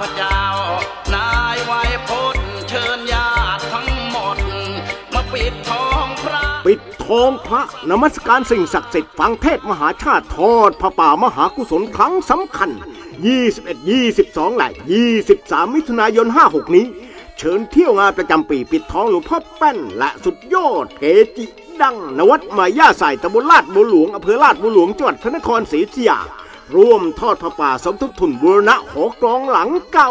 พเจ้า นายไวยพจน์เชิญญาติทั้งหมด มาปิดทองพระ ปิดทองพระนมัสการสิ่งศักดิ์สิทธิ์ฟังเทศมหาชาติทอดพระป่ามหากุศลครั้งสำคัญ 21 22และ23 มิถุนายน 56 นี้เชิญเที่ยวงานประจำปีปิดทองหลวงพ่อแป้น และสุดยอดเกจิดังนวัดมาย่าใส่ตำบลลาดบัวหลวงอำเภอลาดบัวหลวงจังหวัดพระนครศรีอยุธยา ร่วมทอดพระป่าสมทบทุนบูรณะหอกลองหลังเก่า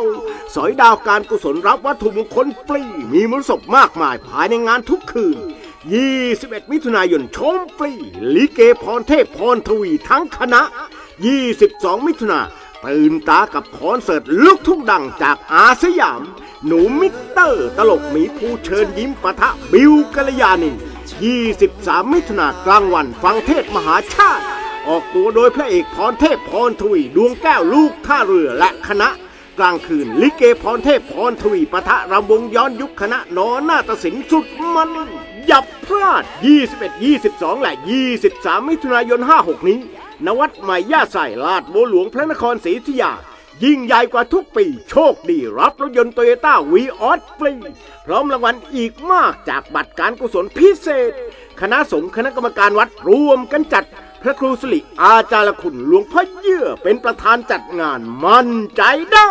สอยดาวการกุศลรับวัตถุมงคลฟรี มีมรสพมากมายภายในงานทุกคืน 21 มิถุนายนชมฟรี ลิเกพรเทพพรทวีทั้งคณะ 22 มิถุนาตื่นตากับคอนเสิร์ตลูกทุ่งดังจากอาสยาม หนูมิเตอร์ ตลกหมีภูเชิญยิ้มปะทะบิวกัลยาณิน23 มิถุนากลางวันฟังเทศมหาชาติ ออกตัวโดยพระเอกพรเทพพรทวีดวงแก้วลูกท่าเรือและคณะ กลางคืนลิเกพรเทพพรทวีปะทะรำวงย้อนยุคคณะนอหน้าตศิลป์สุดมันอย่าพลาด 21 22 และ 23 มิถุนายน 56 นี้ นวัดใหม่ย่าใส่ลาดโบหลวงพระนครศรีอยุธยา ยิ่งใหญ่กว่าทุกปี โชคดีรับรถยนต์โตโยต้าวีออสฟรี พร้อมรางวัลอีกมากจากบัตรการกุศลพิเศษ คณะสงฆ์คณะกรรมการวัดรวมกันจัด พระครูสิริอาจารย์คุณหลวงพ่อเยื่อเป็นประธานจัดงานมั่นใจได้